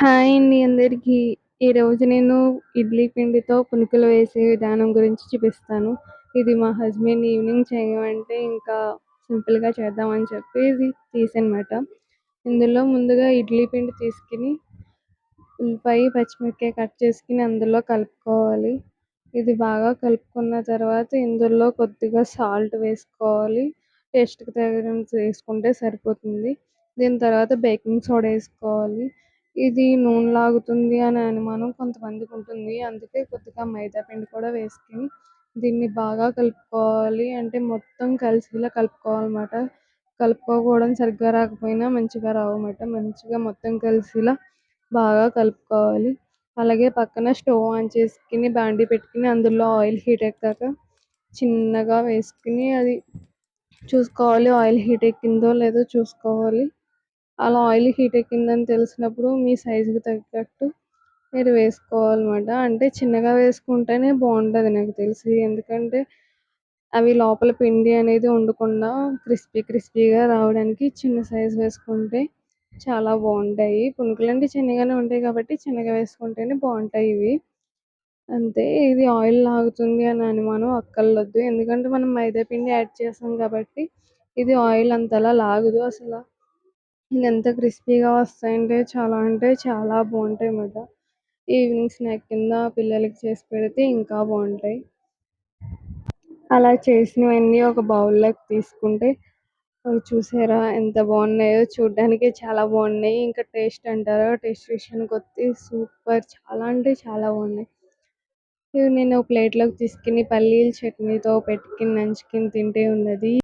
Hi అండి అందరికీ. ఈరోజు నేను ఇడ్లీ పిండితో పునుకులు వేసే విధానం గురించి చూపిస్తాను. ఇది మా హస్బెండ్ ఈవినింగ్ చేయమంటే ఇంకా సింపుల్గా చేద్దామని చెప్పి ఇది తీసనమాట ఇందులో ముందుగా ఇడ్లీ పిండి తీసుకుని ఉల్లిపాయ పచ్చిమిరపకాయ కట్ చేసుకుని అందులో కలుపుకోవాలి. ఇది బాగా కలుపుకున్న తర్వాత ఇందులో కొద్దిగా సాల్ట్ వేసుకోవాలి. టేస్ట్కి తగినంత వేసుకుంటే సరిపోతుంది. దీని తర్వాత బేకింగ్ సోడా వేసుకోవాలి. ఇది నూనె లాగుతుంది అనే అనుమానం కొంతమందికి ఉంటుంది. అందుకే కొద్దిగా మైదా పిండి కూడా వేసుకుని దీన్ని బాగా కలుపుకోవాలి. అంటే మొత్తం కలిసేలా కలుపుకోవాలన్నమాట. కలుపుకోకపోవడం సరిగ్గా రాకపోయినా మంచిగా రావు అన్నమాట మంచిగా మొత్తం కలిసేలా బాగా కలుపుకోవాలి. అలాగే పక్కన స్టవ్ ఆన్ చేసుకుని బాండీ పెట్టుకుని అందులో ఆయిల్ హీట్ ఎక్కాక చిన్నగా వేసుకుని అది చూసుకోవాలి. ఆయిల్ హీట్ ఎక్కిందో లేదో చూసుకోవాలి. అలా ఆయిల్ హీట్ ఎక్కిందని తెలిసినప్పుడు మీ సైజుకి తగ్గట్టు మీరు వేసుకోవాలన్నమాట. అంటే చిన్నగా వేసుకుంటేనే బాగుంటుంది నాకు తెలిసి. ఎందుకంటే అవి లోపల పిండి అనేది ఉండకుండా క్రిస్పీ క్రిస్పీగా రావడానికి చిన్న సైజు వేసుకుంటే చాలా బాగుంటాయి. పునుకులు అంటే చిన్నగానే ఉంటాయి కాబట్టి చిన్నగా వేసుకుంటేనే బాగుంటాయి ఇవి. అంతే ఇది ఆయిల్ లాగుతుంది అని అనుమానం అక్కర్లేదు ఎందుకంటే మనం మైదా పిండి యాడ్ చేసాం కాబట్టి ఇది ఆయిల్ అంతలా లాగదు అసలు. ఎంత క్రిస్పీగా వస్తాయంటే చాలా అంటే చాలా బాగుంటాయి అన్నమాట. ఈవినింగ్ స్నాక్ కింద పిల్లలకి చేసి పెడితే ఇంకా బాగుంటాయి. అలా చేసినవన్నీ ఒక బౌల్లోకి తీసుకుంటే అవి చూసారా ఎంత బాగున్నాయో చూడడానికి చాలా బాగున్నాయి. ఇంకా టేస్ట్ అంటారా? టేస్ట్ విషయానికి వస్తే సూపర్. చాలా అంటే చాలా బాగున్నాయి. ఇవి నేను ప్లేట్లోకి తీసుకుని పల్లీల చట్నీతో పెట్టుకుని నంచుకుని తింటే ఉన్నది.